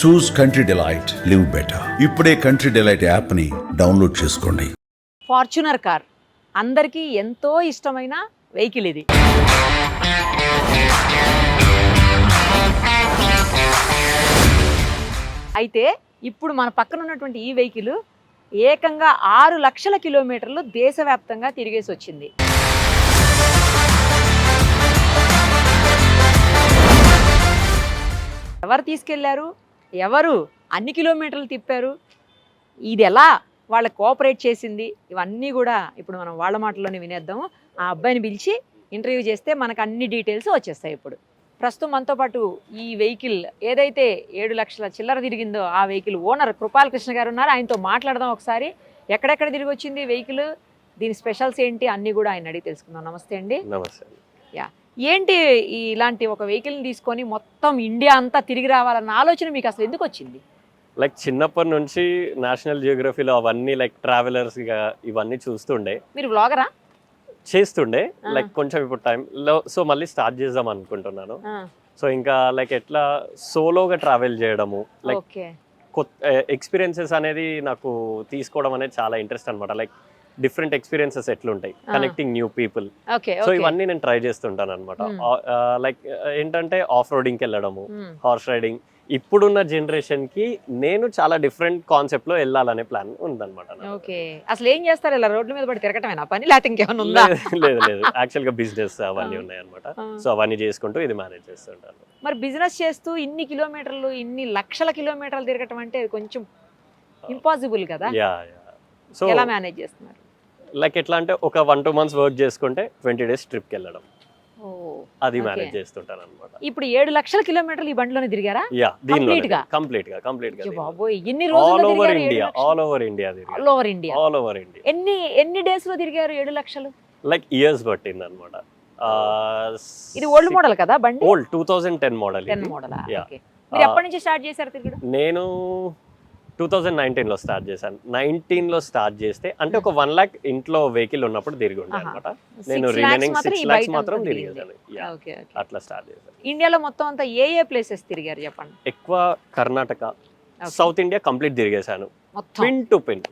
Choose Country Delight live better ఇప్పుడే country delight యాప్ని download చేసుకోండి. ఫార్చునర్ కార్ అందరికీ ఎంతో ఇష్టమైన వెహికల్ ఇది. అయితే ఇప్పుడు మన పక్కన ఉన్నటువంటి ఈ వెహికల్ ఏకంగా ఆరు లక్షల కిలోమీటర్లు దేశవ్యాప్తంగా తిరిగేసి వచ్చింది. ఎవరు తీసుకెళ్ళారు? ఎవరు? అన్ని కిలోమీటర్లు తిప్పారు. ఇది ఎలా? వాళ్ళ కోఆపరేట్ చేసింది. ఇవన్నీ కూడా ఇప్పుడు మనం వాళ్ళ మాటల్లోనే వినేద్దాం ఆ అబ్బాయిని పిలిచి ఇంటర్వ్యూ చేస్తే మనకు అన్ని డీటెయిల్స్ వచ్చేస్తాయి ఇప్పుడు. ప్రస్తుతం మనతో పాటు ఈ వెహికల్ ఏదైతే ఏడు లక్షల చిల్లర తిరిగిందో ఆ వెహికల్ ఓనర్ కృపాల్ కృష్ణ గారు ఉన్నారు. ఆయనతో మాట్లాడదాం ఒకసారి. ఎక్కడెక్కడ తిరిగి వచ్చింది వెహికల్? దీని స్పెషల్స్ ఏంటి? అన్నీ కూడా ఆయన అడిగి తెలుసుకుందాం. నమస్తే అండి. నమస్తే ఏంటి ఇలాంటి ఒక వెహికల్ని తీసుకొని మొత్తం ఇండియా అంతా తిరిగి రావాలన్న ఆలోచన మీకు అసలు ఎందుకు వచ్చింది? లైక్ చిన్నప్పటి నుంచి నేషనల్ జియోగ్రఫీలో అవన్నీ లైక్ ట్రావెలర్స్గా ఇవన్నీ చూస్తుండే. మీరు వ్లాగరా చేస్తుండే. లైక్ కొంచెం ఇప్పుడు టైం సో మళ్ళీ స్టార్ట్ చేద్దాం అనుకుంటున్నాను. సో ఇంకా లైక్ ఎట్లా సోలోగా ట్రావెల్ చేయడము లైక్ కొత్త ఎక్స్పీరియన్సెస్ అనేది నాకు తీసుకోవడం అనేది చాలా ఇంట్రెస్ట్ అనమాట లైక్ డిఫరెంట్ ఎక్స్పీరియన్సెస్ ఎట్లుంటాయి. Connecting new people okay so ఇవన్నీ నేను ట్రై చేస్తుంటాను అనమాట Hmm. లైక్ ఏంటంటే ఆఫ్ రోడింగ్కి వెళ్ళడము హార్స్ రైడింగ్ ఇప్పుడున్న జనరేషన్కి నేను చాలా డిఫరెంట్ కాన్సెప్ట్లో వెళ్ళాలనే ప్లాన్ ఉందన్నమాట. ఓకే అసలు ఏం చేస్తారు? ఇలా రోడ్ల మీద పడి తిరగటమేనా? పని లేకపోతే ఇంకేమైనా ఉందా? లేదు లేదు యాక్చువల్గా బిజినెస్ అవన్నీ ఆ. ఉన్నాయి అనమాట ఆ. సో అవన్నీ చేసుకుంటూ ఇది మేనేజ్ చేస్తుంటాను. మరి బిజినెస్ చేస్తూ ఇన్ని కిలోమీటర్లు ఇన్ని లక్షల కిలోమీటర్లు తిరగటం అంటే కొంచెం ఇంపాసిబుల్ కదా? యా యా సో ఎలా మేనేజ్ చేస్తున్నారు? లైక్ ఎట్లా అంటే ఒక వన్ టూ మంత్స్ వర్క్ చేసుకుంటే ట్వంటీ డేస్ ట్రిప్కి వెళ్ళడం అది. మేనేజ్ చేస్తుంటాను అనమాట ఇప్పుడు ఏడు లక్షల కిలోమీటర్లు ఈ బండిలోనే తిరిగారా? యా దీనిలో? కంప్లీట్గా కంప్లీట్గా బాబోయ్ ఎన్ని ఆల్ రోజులు over India all over India all over India all over India ఎన్ని ఎన్ని డేస్లో తిరిగారు ఏడు లక్షలు? లైక్ ఇయర్స్ పట్టింది అనమాట ఇది ఓల్డ్ మోడల్ కదా బండి? Old two thousand ten model ten model మీరు ఎప్పటి నుంచి స్టార్ట్ చేశారు తిరగడం? నేను టూ థౌజండ్ నైన్టీన్లో స్టార్ట్ చేశాను. నైన్టీన్లో స్టార్ట్ చేస్తే అంటే ఒక వన్ లాక్ ఇంట్లో వెహికల్ ఉన్నప్పుడు తిరిగి ఉండే. అనమాట నేను రిమైనింగ్ సిక్స్ బయట మాత్రం తిరిగేదాన్ని అట్లా స్టార్ట్ చేశాను. ఇండియాలో మొత్తం అంతా ఏ ఏ ప్లేసెస్ తిరిగారు చెప్పండి? ఎక్కువ Karnataka. South India complete తిరిగేశాను. Pin to pin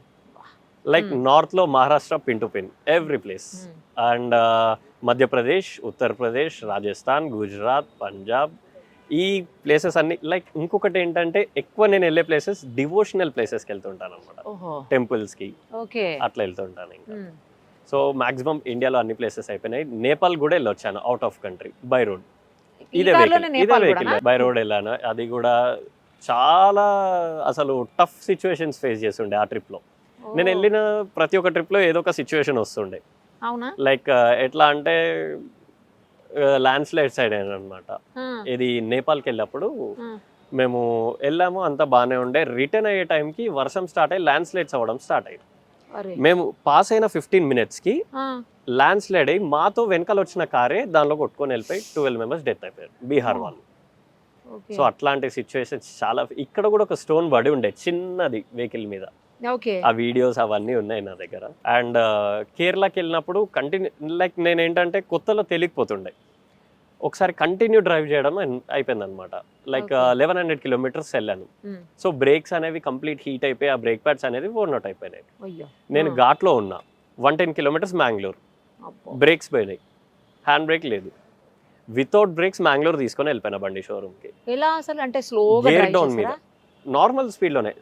like. నార్త్లో Maharashtra pin to pin every place. And Madhya Pradesh Uttar Pradesh Rajasthan Gujarat Punjab ఈ ప్లేసెస్ అన్ని లైక్ ఇంకొకటి ఏంటంటే ఎక్కువ నేను వెళ్ళే ప్లేసెస్ డివోషనల్ ప్లేసెస్కి వెళ్తుంటాను అనమాట ఓహో. టెంపుల్స్కి. ఓకే. అట్లా వెళ్తుంటాను ఇంకా. సో మాక్సిమం ఇండియాలో అన్ని ప్లేసెస్ అయిపోయినాయి. నేపాల్ కూడా వెళ్ళొచ్చాను out of country by road ఇదే వెహికల్ ఇదే వెహికల్? బై రోడ్ వెళ్ళాను. అది కూడా చాలా అసలు టఫ్ సిచ్యువేషన్స్ ఫేస్ చేస్తుండే ఆ ట్రిప్లో. నేను వెళ్ళిన ప్రతి ఒక్క ట్రిప్లో ఏదో ఒక సిచ్యువేషన్ వస్తుండే. లైక్ ఎట్లా అంటే ల్యాండ్ స్లైడ్ సైడ్ అనమాట ఇది నేపాల్కి వెళ్ళినప్పుడు. మేము వెళ్ళాము అంతా బాగానే ఉండే. రిటర్న్ అయ్యే టైంకి వర్షం స్టార్ట్ అయ్యి ల్యాండ్ స్లైడ్స్ అవ్వడం స్టార్ట్ అయ్యింది అరే. మేము పాస్ అయిన ఫిఫ్టీన్ మినిట్స్కి ల్యాండ్ స్లైడ్ అయ్యి మాతో వెనకాల వచ్చిన కారే దానిలో కొట్టుకొని వెళ్ళిపోయి ట్వెల్వ్ మెంబర్స్ డెత్ అయిపోయారు బీహార్ వాళ్ళు. సో అట్లాంటి సిచ్యువేషన్స్ చాలా ఇక్కడ కూడా ఒక స్టోన్ పడి ఉండే చిన్నది వెహికల్ మీద. ఓకే. ఆ వీడియోస్ అవన్నీ ఉన్నాయి నా దగ్గర. అండ్ కేరళకి వెళ్ళినప్పుడు కంటిన్యూ లైక్ నేను ఏంటంటే కొత్తలో తెలియకపోతుండే. ఒకసారి కంటిన్యూ డ్రైవ్ చేయడం అయిపోయింది అనమాట లైక్. లెవెన్ హండ్రెడ్ కిలోమీటర్స్ వెళ్ళాను. సో బ్రేక్స్ అనేవి కంప్లీట్ హీట్ అయిపోయి ఆ బ్రేక్ ప్యాడ్స్ అనేది ఓన్ అవుట్ అయిపోయినాయి. నేను ఆ. ఘాట్లో ఉన్నా. One ten kilometres Mangalore. Brakes పోయినాయి. హ్యాండ్ బ్రేక్ లేదు. వితౌట్ బ్రేక్స్ మ్యాంగ్లూర్ తీసుకొని వెళ్ళిపోయినా బండి షోరూమ్కి ఎలా అసలు? అంటే స్లోగా డ్రైవ్ down మీద. నార్మల్ స్పీడ్లోనే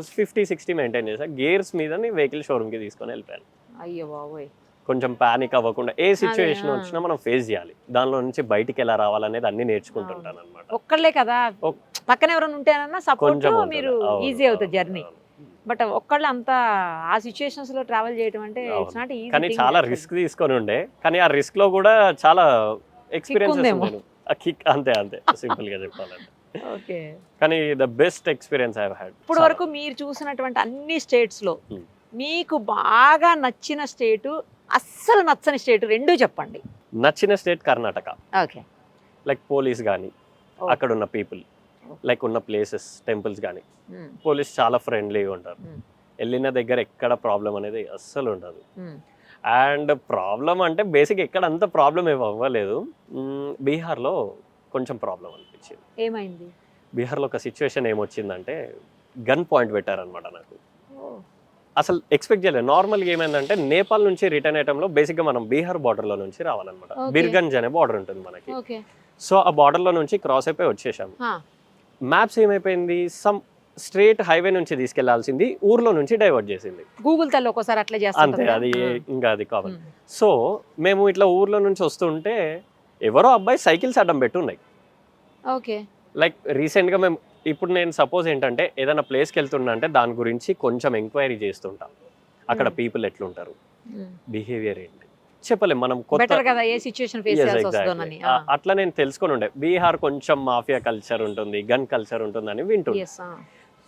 ఫిఫ్టీ సిక్స్టీ మెయింటైన్ చేసా గేర్స్ మీదని వెహికల్ షోరూమ్కి తీసుకొని వెళ్ళిపోయాను. అయ్యో బాబోయ్. కొంచెం పానిక్ అవ్వకుండా ఏ సిచ్యువేషన్. వచ్చినా మనం ఫేస్ చేయాలి. దానిలో నుంచి బయటికి ఎలా రావాలనేది అన్ని నేర్చుకుంటుంటాను అనమాట ఒక్కళ్ళే కదా. పక్కన ఎవరైనా ఉంటేనన్నా సపోర్ట్. మీరు ఈజీ అవుతుంది జర్నీ. బట్ ఒక్కళ్ళు అంత ఆ సిచ్యుయేషన్స్లో ట్రావెల్ చేయడం అంటే. ఇట్స్ నాట్ ఈజీ కానీ చాలా రిస్క్ తీసుకొని ఉండే. కానీ ఆ రిస్క్లో కూడా చాలా. నేను ఆ కిక్ అంతే అంతే. సింపుల్గా చెప్పాలంటే. ఓకే. కానీ the best experience I had ఇప్పుడు వరకు మీరు చూసినటువంటి అన్ని స్టేట్స్లో Hmm. మీకు బాగా నచ్చిన స్టేటు అస్సలు నచ్చని స్టేట్ రెండూ చెప్పండి. నచ్చిన state Karnataka. Okay. Like police కానీ. అక్కడ ఉన్న పీపుల్. లైక్ ఉన్న ప్లేసెస్ టెంపుల్స్ కానీ పోలీస్ చాలా ఫ్రెండ్లీగా ఉంటారు. వెళ్ళిన దగ్గర ఎక్కడ ప్రాబ్లం అనేది అస్సలు ఉండదు. అండ్ ప్రాబ్లం అంటే బేసిక్ ఎక్కడ అంత ప్రాబ్లం ఏమి అవ్వలేదు. బీహార్లో కొంచెం ప్రాబ్లం అనిపించింది. ఏమైంది? బీహార్లో ఒక సిచ్యువేషన్ ఏమొచ్చిందంటే గన్ పాయింట్ పెట్టారనమాట నాకు. అసలు ఎక్స్పెక్ట్ చేయలేదు. నార్మల్గా ఏమైందంటే నేపాల్ నుంచి రిటర్న్ అయ్యటంలో బేసిక్గా మనం బీహార్ బార్డర్లో నుంచి రావాలన్నమాట. బిర్గంజ్ అనే బార్డర్ ఉంటుంది మనకి. సో ఆ బార్డర్లో నుంచి క్రాస్ అయిపోయి వచ్చేసాం మ్యాప్స్ ఏమైపోయింది? సమ్ స్ట్రేట్ హైవే నుంచి తీసుకెళ్ళాల్సింది ఊర్లో నుంచి డైవర్ట్ చేసింది. గూగుల్ తల్లి ఒక్కోసారి అట్లా అంతే అది ఇంకా అది కావాలి సో మేము ఇట్లా ఊర్లో నుంచి వస్తుంటే ఎవరో అబ్బాయి సైకిల్స్ అడ్డం పెట్టి ఉన్నాయి ఓకే లైక్ రీసెంట్గా మేము ఇప్పుడు నేను సపోజ్ ఏంటంటే ఏదైనా ప్లేస్కి వెళ్తున్నా అంటే దాని గురించి కొంచెం ఎంక్వైరీ చేస్తుంటా. అక్కడ Hmm. పీపుల్ ఎట్లుంటారు? బిహేవియర్ ఏంటి? చెప్పలేం మనం కదా ఏ ఫేస్ చేయాల్సి అట్లా నేను తెలుసుకొని ఉండే. బీహార్ కొంచెం మాఫియా కల్చర్ ఉంటుంది గన్ కల్చర్ ఉంటుందని వింటుండే. ఎస్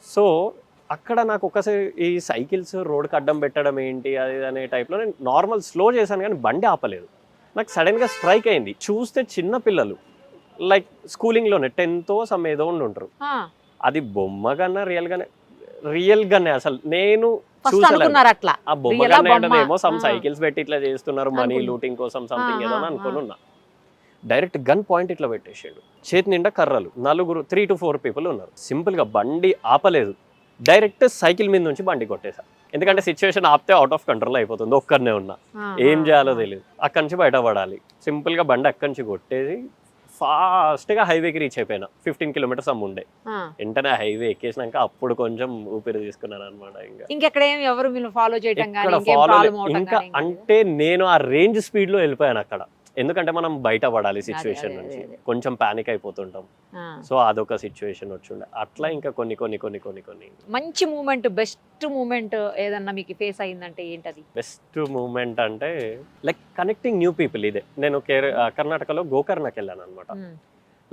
సో అక్కడ నాకు ఒకసారి ఈ సైకిల్స్ రోడ్కి అడ్డం పెట్టడం ఏంటి అది అనే టైప్లో నేను నార్మల్ స్లో చేశాను కానీ బండి ఆపలేదు. నాకు సడన్గా స్ట్రైక్ అయింది. చూస్తే చిన్న పిల్లలు. లైక్ స్కూలింగ్లోనే టెన్త్ సమ్ ఏదో ఉండి ఉంటారు. అది బొమ్మ కన్నా రియల్ గానే? రియల్ గానే అసలు. నేను అట్లా. ఆ బొమ్మ? ఏమో సమ్. సైకిల్స్ పెట్టి ఇట్లా చేస్తున్నారు మనీ. లూటింగ్ కోసం సంథింగ్ ఏదో అనుకుని. ఉన్నా. డైరెక్ట్ గన్ పాయింట్ ఇట్లా పెట్టేసాడు. చేతి నిండా కర్రలు. నలుగురు త్రీ టు ఫోర్ పీపుల్ ఉన్నారు. సింపుల్గా బండి ఆపలేదు. డైరెక్ట్ సైకిల్ మీద నుంచి బండి కొట్టేశా ఎందుకంటే సిచ్యువేషన్ ఆపితే అవుట్ ఆఫ్ కంట్రోల్ అయిపోతుంది ఒక్కరినే ఉన్నా. ఏం చేయాలో. తెలియదు అక్కడి నుంచి బయటపడాలి. సింపుల్గా బండి అక్కడి నుంచి కొట్టేసి ఫాస్ట్గా హైవేకి రీచ్ అయిపోయినా. ఫిఫ్టీన్ కిలోమీటర్స్ అమ్మ ఉండే. వెంటనే హైవే ఎక్కేసినాక అప్పుడు కొంచెం ఊపిరి తీసుకున్నాను అనమాట ఇంకా. ఇంకెక్కడ ఎవరు ఫాలో ఎక్కడ ఇంకేం అంటే నేను ఆ రేంజ్ స్పీడ్లో వెళ్ళిపోయాను అక్కడ. ఎందుకంటే మనం బయట పడాలి సిచ్యువేషన్ నుంచి. కొంచెం పానిక్ అయిపోతుంటాం. సో అదొక సిచ్యువేషన్ వచ్చిండే. అట్లా ఇంకా కొన్ని కొన్ని కొన్ని కొన్ని కొన్ని. మంచి మూమెంట్ బెస్ట్ మూమెంట్ ఏదన్నా మీకు ఫేస్ అయిందంటే ఏంటది? బెస్ట్ మూమెంట్ అంటే లైక్ కనెక్టింగ్ న్యూ పీపుల్ ఇదే. నేను కర్ణాటకలో గోకర్ణకి వెళ్ళాను అనమాట.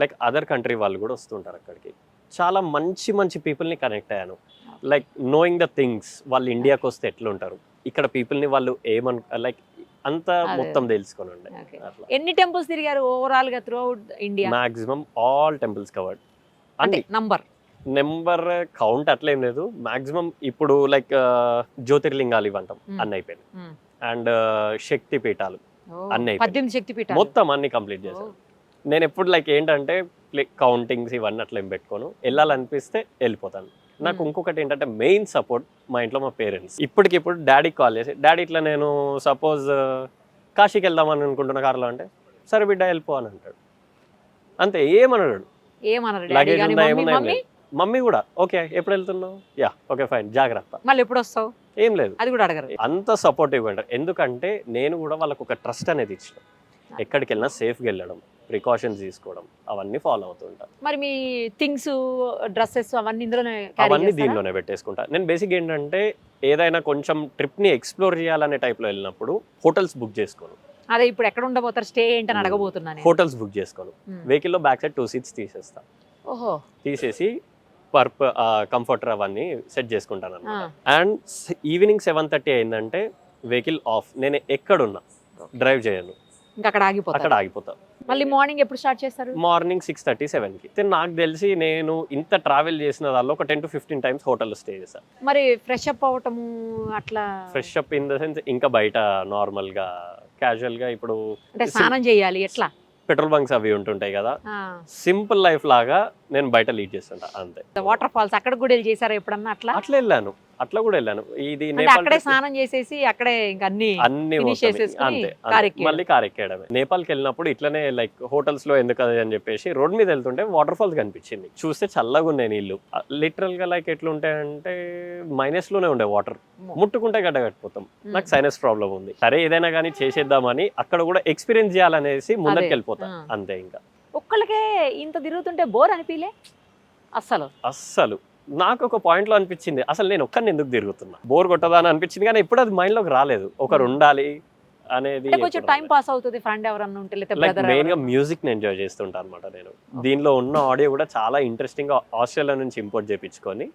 లైక్ అదర్ కంట్రీ వాళ్ళు కూడా వస్తుంటారు అక్కడికి. చాలా మంచి మంచి పీపుల్ని కనెక్ట్ అయ్యాను. లైక్ నోయింగ్ ద థింగ్స్ వాళ్ళు ఇండియాకి వస్తే ఎట్లుంటారు? ఇక్కడ పీపుల్ని వాళ్ళు ఏమను లైక్ అంతా. మొత్తం తెలుసుకొని ఉండే Okay. అట్లా. ఎన్ని టెంపుల్స్ తిరిగారు ఓవరాల్గా throughout India maximum all temples covered. అంటే నంబర్ నెంబర్ కౌంట్ అట్లేం లేదు. మాక్సిమం ఇప్పుడు లైక్ జ్యోతిర్లింగాలు Hmm. అన్ని అయిపోయింది. అండ్ శక్తి పీఠాలు అన్నీ. పద్దెనిమిది శక్తి పీఠాలు. మొత్తం అన్ని కంప్లీట్ చేశాను నేను ఎప్పుడు లైక్ ఏంటంటే కౌంటింగ్స్ ఇవన్నీ అట్లా ఏం పెట్టుకోను. వెళ్ళాలనిపిస్తే వెళ్ళిపోతాను. నాకు. ఇంకొకటి ఏంటంటే మెయిన్ సపోర్ట్ మా ఇంట్లో మా పేరెంట్స్ ఇప్పటికిప్పుడు డాడీకి కాల్ చేసి డాడీ ఇట్లా నేను సపోజ్ కాశీకి వెళ్దామని అనుకుంటున్న కార్లో అంటే సరే బిడ్డ వెళ్ళిపో అని అంటాడు. అంతే డాడీ లగేజ్ ఉందా మమ్మీ కూడా ఓకే ఎప్పుడు వెళ్తున్నావు? యా ఓకే ఫైన్ జాగ్రత్త. మళ్ళీ ఎప్పుడు వస్తావు? ఏం లేదు. అది కూడా అడగరు. అంత సపోర్టివ్ అంటారు ఎందుకంటే నేను కూడా వాళ్ళకు ఒక ట్రస్ట్ అనేది ఇచ్చిన. ఎక్కడికి వెళ్ళినా సేఫ్గా వెళ్ళడం. ప్రికాషన్స్ తీసుకోవడం అవన్నీ ఫాలో అవుతుంటా మరి మీ థింగ్స్ డ్రెస్సెస్ అవన్నీ ఇందులోనే అవన్నీ? దీనిలోనే పెట్టేసుకుంటా నేను బేసిక్ ఏంటంటే ఏదైనా కొంచెం ట్రిప్ని ఎక్స్ప్లోర్ చేయాలనే టైప్లో వెళ్ళినప్పుడు హోటల్స్ బుక్ చేసుకోను అదే ఇప్పుడు ఎక్కడ ఉండబోతారు స్టే ఏంటని. అడగబోతున్నాను నేను. హోటల్స్ బుక్ చేసుకోను. వెహికల్లో బ్యాక్ సైడ్ టూ సీట్స్ తీసేస్తా ఓహో తీసేసి పర్ప కంఫర్టర్ అవన్నీ సెట్ చేసుకుంటాను. అనమాట అండ్ ఈవినింగ్ సెవెన్ థర్టీ అయిందంటే వెహికల్ ఆఫ్ నేను ఎక్కడున్నా డ్రైవ్ చేయను ఇంకా అక్కడ అక్కడ ఆగిపోతారు. ఆగిపోతా మళ్ళీ మార్నింగ్ ఎప్పుడు స్టార్ట్ చేస్తారు? మార్నింగ్ సిక్స్ థర్టీ సెవెన్కి. అయితే నాకు తెలిసి నేను ఇంత ట్రావెల్ చేసిన దానిలో ఒక టెన్ టు ఫిఫ్టీన్ టైమ్స్ హోటల్లో స్టే చేశాను మరి ఫ్రెష్ అప్ అవటము అట్లా fresh up in the sense ఇంకా బయట నార్మల్గా క్యాజువల్గా ఇప్పుడు అంటే స్నానం చేయాలి ఎట్లా? పెట్రోల్ బంక్స్ అవి ఉంటుంటాయి కదా. సింపుల్ లైఫ్ లాగా నేను బయట లీడ్ చేస్తుంటా అంతే. వాటర్ ఫాల్స్ అక్కడ కూడా చేశారా ఎప్పుడన్నా అట్లా? అట్లా వెళ్ళాను. అట్లా కూడా వెళ్ళాను. ఇది నేపాల్ అక్కడే స్నానం చేసేసి అక్కడే అన్ని అన్ని అంతే. మళ్ళీ కార్ ఎక్కేయడమే నేపాల్కి వెళ్ళినప్పుడు ఇట్లనే లైక్ హోటల్స్లో ఎందుకు అది అని చెప్పేసి రోడ్ మీద వెళ్తుంటే వాటర్ ఫాల్స్ కనిపించింది. చూస్తే చల్లగా ఉన్నాయి నీళ్ళు. లిటరల్గా లైక్ ఎట్లుంటాయంటే మైనస్లోనే ఉండే వాటర్. ముట్టుకుంటే గడ్డ కట్టిపోతాం నాకు సైనస్ ప్రాబ్లం ఉంది. సరే ఏదైనా కానీ చేసేద్దామని అక్కడ కూడా ఎక్స్పీరియన్స్ చేయాలనేసి ముందరికి. వెళ్ళిపోతా. అంతే ఇంకా. ఒక్కళ్ళకే ఇంత తిరుగుతుంటే బోర్ అనిపించలే అస్సలు. అస్సలు. నాకు ఒక పాయింట్లో అనిపించింది. అసలు నేను ఒక్కరిని ఎందుకు తిరుగుతున్నా? బోర్ కొట్టదా అని అనిపించింది. కానీ ఇప్పుడు అది మైండ్లోకి రాలేదు. ఒకరు Hmm. ఉండాలి అనేది కొంచెం టైం పాస్ అవుతుంది ఫ్రెండ్ ఎవరన్నా ఉంటే లైక్ మెయిన్గా మ్యూజిక్ని ఎంజాయ్ చేస్తుంటా అనమాట నేను. దీనిలో ఉన్న ఆడియో కూడా చాలా ఇంట్రెస్టింగ్గా ఆస్ట్రేలియా నుంచి ఇంపోర్ట్ చేయించుకొని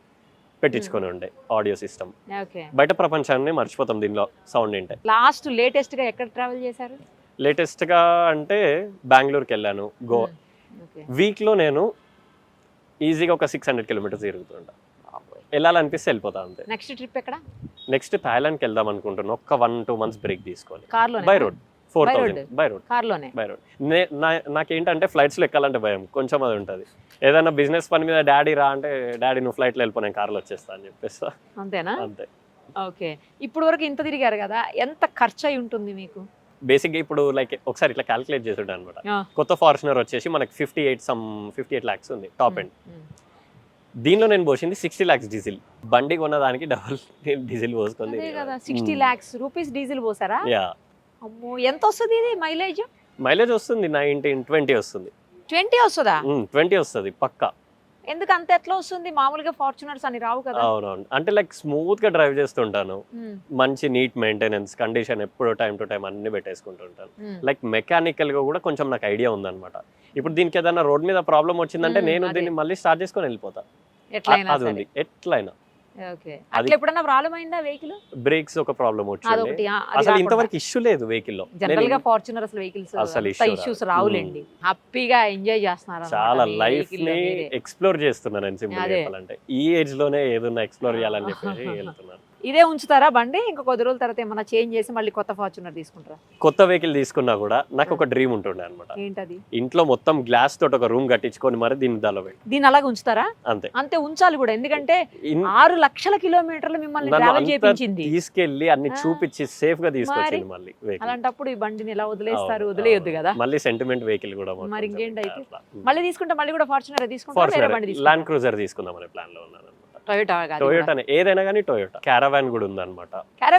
పెట్టించుకొని ఉండే ఆడియో సిస్టమ్ బయట ప్రపంచాన్ని మర్చిపోతాం దీనిలో సౌండ్ ఏంటే. లాస్ట్ లేటెస్ట్గా ఎక్కడ ట్రావెల్ చేశారు? లేటెస్ట్గా అంటే బెంగళూరుకి వెళ్ళాను. గో ఓకే వీక్లో నేను ఈజీగా ఒక సిక్స్ హండ్రెడ్ కిలోమీటర్స్ తిరుగుతుంటా. వెళ్ళాలనిపిస్తే వెళ్ళిపోతా అంతే. నెక్స్ట్ ట్రిప్ ఎక్కడ? నెక్స్ట్ థాయిలాండ్కి వెళ్దాం అనుకుంటున్నాను ఒక్క వన్ టూ మంత్స్ బ్రేక్ తీసుకొని కార్లో by road four thousand by road కార్లోనే. By road నాకేంటంటే ఫ్లైట్స్లో ఎక్కాలంటే భయం. కొంచెం అది ఉంటుంది. ఏదైనా బిజినెస్ పని మీద డాడీ రా అంటే డాడీ నువ్వు ఫ్లైట్లో వెళ్ళిపో నేను కార్లో వచ్చేస్తా అని చెప్పేస్తా. అంతేనా? అంతే. ఓకే. ఇప్పుడు వరకు ఇంత తిరిగారు కదా? ఎంత ఖర్చు అయి ఉంటుంది మీకు? బేసిక్గా ఇప్పుడు లైక్ ఒకసారి ఇట్లా క్యాలిక్యులేట్ చేస్తుంటా అనమాట. కొత్త ఫార్చునర్ వచ్చేసి మనకి fifty eight some fifty eight lakhs ఉంది టాప్ ఎండ్ మ్మ్. దీనిలో నేను పోసింది సిక్స్టీ ల్యాక్స్ డీజిల్ బండి కొన్నదానికి డబుల్ డీజిల్ పోసుకుంది సిక్స్టీ ల్యాక్స్ రూపీస్ డీజిల్ పోసారా? యా అమ్మో ఎంత వస్తుంది ఇది మైలేజ్ మైలేజ్ వస్తుంది నైన్టీన్ ట్వంటీ వస్తుంది. ట్వంటీ వస్తుందా? ట్వంటీ వస్తుంది పక్కా. ఎందుకు అంత ఎట్లా వస్తుంది? మామూలుగా ఫార్చునర్స్ అని రావు కదా. అవునవును. అంటే లైక్ స్మూత్గా డ్రైవ్ చేస్తుంటాను. మంచి నీట్ మెయింటెనెన్స్ కండిషన్ ఎప్పుడు టైం టు టైం అన్ని పెట్టేసుకుంటుంటాను. లైక్ మెకానికల్గా కూడా కొంచెం నాకు ఐడియా ఉందన్నమాట. ఇప్పుడు దీనికి ఏదైనా రోడ్ మీద ప్రాబ్లం వచ్చిందంటే నేను. దీన్ని మళ్ళీ స్టార్ట్ చేసుకొని వెళ్ళిపోతా. ఎట్లయినా అది ఉంది. ఎట్లయినా. అట్లా ఎప్పుడన్నా ప్రాబ్లం అయిందా వెహికల్ బ్రేక్స్ ఒక ప్రాబ్లం వచ్చింది అసలు. ఇంతవరకు ఇష్యూ లేదు వెహికల్లో జనరల్గా ఫార్చునర్ అసలు వెహికల్స్ అసలు ఇష్యూస్. రావులేండి హ్యాపీగా ఎంజాయ్ చేస్తున్నారు చాలా లైఫ్ని. ఎక్స్ప్లోర్ చేస్తున్నాను నేను సింపుల్. చెప్పాలంటే ఈ ఏజ్లోనే ఏదన్నా ఎక్స్ప్లోర్ చేయాలని చెప్పేసి వెళ్తున్నాను ఇదే ఉంచుతారా బండి? ఇంకా కొద్ది రోజుల తర్వాత ఏమన్నా చేంజ్ చేసి మళ్ళీ కొత్త ఫార్చునర్ తీసుకుంటారా? కొత్త వెహికల్ తీసుకున్నా కూడా నాకు ఒక డ్రీమ్ ఉంటుండే అనమాట ఏంటది? ఇంట్లో మొత్తం గ్లాస్ తోటి ఒక రూమ్ కట్టించుకొని మరి దీన్ని దాలో దీన్ని అలాగే ఉంచుతారా? అంతే. అంతే ఉంచాలి కూడా. ఎందుకంటే ఆరు లక్షల కిలోమీటర్లు మిమ్మల్ని ట్రావెల్ అంతా చేపించింది. తీసుకెళ్ళి అన్ని. చూపించి సేఫ్గా తీసుకొచ్చింది మళ్ళీ అలాంటప్పుడు ఈ బండిని ఎలా వదిలేస్తారు? వదిలేయొద్దు కదా? మళ్ళీ సెంటిమెంట్ వెహికల్ కూడా మరి ఇంకేంటి అయితే? మళ్ళీ తీసుకుంటే మళ్ళీ కూడా ఫార్చునర్ బండి ల్యాండ్ క్రూజర్ తీసుకుందాం అనే ప్లాన్లో ఉన్నాను. టొయోటా కాదు టొయోటా ఏదైనా కానీ టొయోటా క్యారవాన్ కూడా ఉందన్నమాట.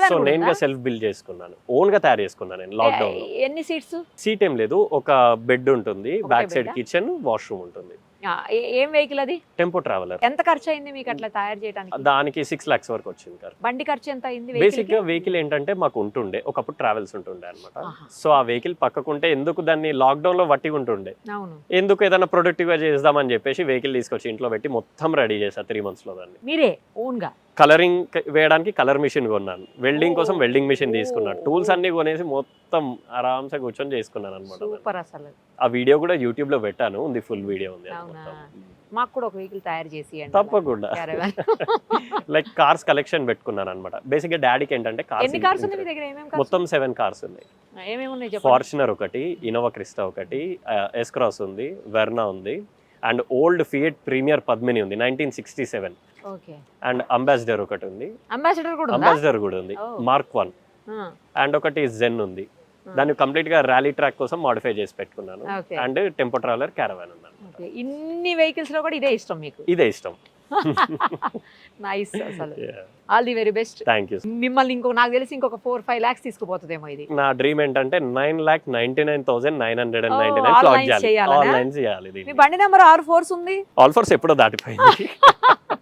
సో కూడా నేను ఉందా? సెల్ఫ్ బిల్డ్ చేసుకున్నాను. ఓన్గా తయారు చేసుకున్నాను నేను లాక్డౌన్ ఎన్ని సీట్స్ సీట్ ఏం లేదు. ఒక బెడ్ ఉంటుంది. Back side? కిచెన్ వాష్రూమ్ ఉంటుంది. ఏం వెహికల్ అది? Tempo traveller. ఎంత ఖర్చు అయింది మీకు అట్లా తయారు చేయడానికి దానికి సిక్స్ లాక్స్ వరకు వచ్చింది కార్ బండి ఖర్చు ఎంత అయింది బేసిక్గా? వెహికల్ ఏంటంటే మాకు ఉంటుండే ఒకప్పుడు ట్రావెల్స్ ఉంటుండే అనమాట. సో ఆ వెహికల్ పక్కకుంటే ఎందుకు దాన్ని లాక్డౌన్లో వట్టి ఉంటుండే? ఎందుకు ఏదైనా ప్రొడక్టివ్గా చేద్దామని చెప్పేసి వెహికల్ తీసుకొచ్చి ఇంట్లో పెట్టి మొత్తం రెడీ చేసా త్రీ మంత్స్లో దాన్ని. మీరే ఓన్గా? కలరింగ్ వేయడానికి కలర్ మిషన్ కొన్నాను. వెల్డింగ్ కోసం. వెల్డింగ్ మిషన్ తీసుకున్నాను. టూల్స్ అన్ని కొనేసి మొత్తం ఆరామ్సే కూర్చొని చేసుకున్నాను అనమాట అసలు. ఆ వీడియో కూడా యూట్యూబ్లో పెట్టాను. ఉంది ఫుల్ వీడియో ఉంది. మాకు కూడా ఒక వెహికల్ తయారు చేసి తప్పకుండా. లైక్ కార్స్ కలెక్షన్ పెట్టుకున్నాను అనమాట బేసిక్గా డాడీకి ఏంటంటే కార్స్ మొత్తం సెవెన్ కార్స్ ఉన్నాయి. ఫార్చునర్ ఒకటి ఇనోవా క్రిస్టా ఒకటి ఎస్ క్రాస్ ఉంది వెర్నా ఉంది and old Fiat Premier Padmini ఉంది nineteen sixty seven. And Ambassador ఒకటి ఉంది. అంబాసిడర్ కూడా ఉందా? అంబాసిడర్ కూడా ఉంది. Mark one. అండ్ ఒకటి జెన్ ఉంది. దాన్ని కంప్లీట్గా ర్యాలీ ట్రాక్ కోసం మాడిఫై చేసి పెట్టుకున్నాను. అండ్ టెంపో ట్రావెలర్ క్యారవాన్ ఉన్నాను ఇన్ని వెహికల్స్లో కూడా ఇదే ఇష్టం మీకు? ఇదే ఇష్టం. నైస్ అసలు. All the very best thank you మిమ్మల్ని ఇంకో నాకు తెలిసి ఇంకొక ఫోర్ ఫైవ్ లాక్స్ తీసుకుపోతుందేమో ఇది. నా డ్రీమ్ ఏంటంటే nine lakh ninety nine thousand nine hundred and ninety nine lines చేయాలి? ఆల్ మీ బండి నెంబర్ ఆరు ఫోర్స్ ఉంది? ఆల్ ఫోర్స్ ఎప్పుడో దాటిపోయింది.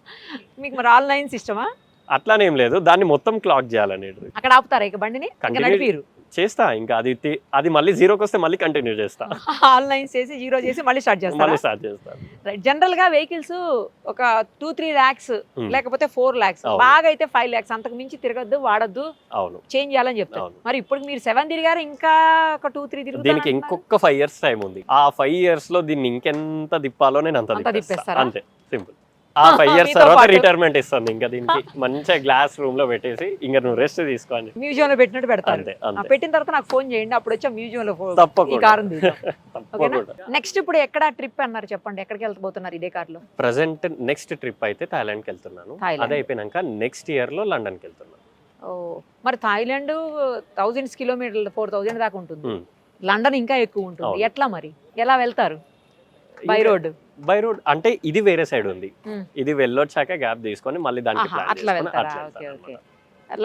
మీకు మరి ఆల్ లైన్స్ ఇష్టమా? అట్లానేం లేదు. దాన్ని మొత్తం క్లాక్ చేయాలనేది అక్కడ ఆపుతారా ఇక బండిని? నడిపిరు. చేస్తా. ఇంకా అది అది మళ్ళీ జీరోకి వస్తే మళ్ళీ కంటిన్యూ చేస్తా. ఆల్ లైన్స్ చేసి జీరో చేసి మళ్ళీ స్టార్ట్ చేస్తారా? మళ్ళీ స్టార్ట్ చేస్తా. జనరల్గా వెహికల్స్ ఒక టూ త్రీ లాక్స్ Hmm. లేకపోతే ఫోర్ లాక్స్. బాగా అయితే ఫైవ్ లాక్స్ అంతకు మించి తిరగద్దు వాడద్దు అవును. చేంజ్ చేయాలని చెప్తారు. అవును. మరి ఇప్పుడు మీరు సెవెన్ తిరిగారు ఇంకా ఒక టూ త్రీ దీనికి ఇంకొక ఫైవ్ ఇయర్స్ టైం ఉంది. ఆ ఫైవ్ ఇయర్స్లో దీన్ని ఇంకెంత తిప్పాలో నేను అంత అంత తిప్పేస్తా. తిప్పేస్తారా? అంతే. సింపుల్. ఆ ఫైవ్ ఇయర్స్ తర్వాత. రిటైర్మెంట్ ఇస్తాను ఇంకా దీనికి. మంచిగా గ్లాస్ రూమ్లో పెట్టేసి ఇంకా నువ్వు రెస్ట్ తీసుకోండి మ్యూజియం లో పెట్టినట్టు అంతే పెట్టిన తర్వాత నాకు ఫోన్ చేయండి అప్పుడు వచ్చా మ్యూజియం లో తప్పకుండా. కారు నెక్స్ట్ ఇప్పుడు ఎక్కడ ట్రిప్ అన్నారు చెప్పండి ఎక్కడికి వెళ్తపోతున్నారు ఇదే కార్లో? ప్రజెంట్ నెక్స్ట్ ట్రిప్ అయితే థాయిలాండ్కి వెళ్తున్నాను. అదే అయిపోయినాక నెక్స్ట్ ఇయర్లో లండన్కి వెళ్తున్నాను మరి థాయిలాండ్ థౌజండ్స్ కిలోమీటర్లు ఫోర్ థౌజండ్ దాకా ఉంటుంది. లండన్ ఇంకా ఎక్కువ ఉంటుంది. ఎట్లా మరి? ఎలా వెళ్తారు? బై రోడ్ బై రోడ్ అంటే ఇది వేరే సైడ్ ఉంది. ఇది వెళ్ళొచ్చాక గ్యాప్ తీసుకొని మళ్ళీ దానికి అట్లా.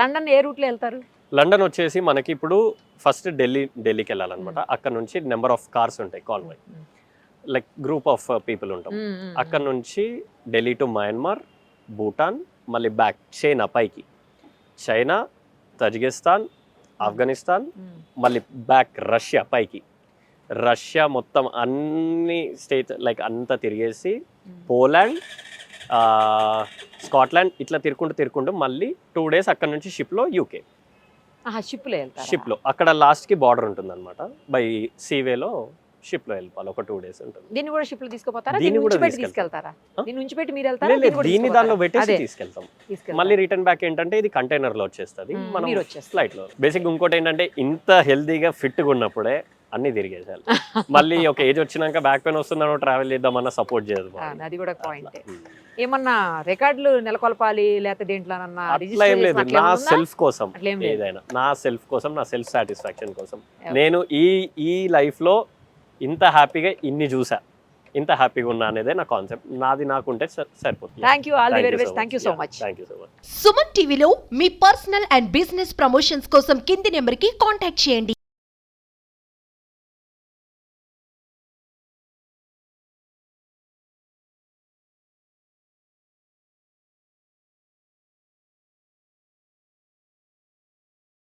లండన్ ఏ రూట్లో వెళ్తారు? లండన్ వచ్చేసి మనకి ఇప్పుడు ఫస్ట్ ఢిల్లీ ఢిల్లీకి వెళ్ళాలన్నమాట. అక్కడ నుంచి నెంబర్ ఆఫ్ కార్స్ ఉంటాయి కాల్వై లైక్ గ్రూప్ ఆఫ్ పీపుల్ ఉంటాం. అక్కడ నుంచి ఢిల్లీ టు మయన్మార్ భూటాన్ మళ్ళీ బ్యాక్ చైనా పైకి. China Tajikistan Afghanistan. మళ్ళీ బ్యాక్ రష్యా పైకి. రష్యా మొత్తం అన్ని స్టేట్ లైక్ అంతా తిరిగేసి మ్మ్. పోలాండ్ ఆ, స్కాట్లాండ్ ఇట్లా తిరుక్కుంటూ తిరుక్కుంటూ మళ్ళీ టూ డేస్ అక్కడ నుంచి షిప్లో యూకే ఆహా షిప్లో వెళ్తారా? షిప్లో. అక్కడ లాస్ట్కి బార్డర్ ఉంటుంది అనమాట బై సీవేలో షిప్లో వెళ్ళిపోవాలి. ఒక టూ డేస్ ఉంటుంది. దీన్ని కూడా షిప్లో తీసుకుపోతారా? దీన్ని కూడా. తీసుకెళ్తారా? ఆ? దీన్ని ఉంచిపెట్టి మీరు వెళ్తారా? దీన్ని? దానిలో పెట్టేసి తీసుకెళ్తాం. మళ్ళీ రిటర్న్ బ్యాక్ ఏంటంటే ఇది కంటైనర్లో వచ్చేస్తుంది. మ్మ్, మనం. ఫ్లైట్లో బేసిక్ ఇంకోటి ఏంటంటే ఇంత హెల్దీగా ఫిట్గా ఉన్నప్పుడే అన్ని తిరిగేసాలి మళ్ళీ ఒక ఏజ్ వచ్చినాక బ్యాక్ పెయిన్ వస్తుందనో ట్రావెల్ చేద్దామన్నా సపోర్ట్ చేయదు. అది కూడా. పాయింట్. ఏమన్నా రికార్డులు నెలకొల్పాలి లేకపోతే దేంట్లోనన్నా అట్లా ఏం లేదు. నా సెల్ఫ్ కోసం. ఏదైనా. నా సెల్ఫ్ కోసం నా సెల్ఫ్ సాటిస్ఫాక్షన్ కోసం. నేను ఈ ఈ లైఫ్లో ఇంత హ్యాపీగా ఇన్ని చూసా. ఇంత హ్యాపీగా ఉన్నా అనేదే నా కాన్సెప్ట్ నాది నాకుంటే సరిపోతుంది. Thank you all the very best thank you so much thank you so much Suman టీవీలో మీ పర్సనల్ అండ్ బిజినెస్ ప్రమోషన్స్ కోసం కింది నెంబర్కి కాంటాక్ట్ చేయండి.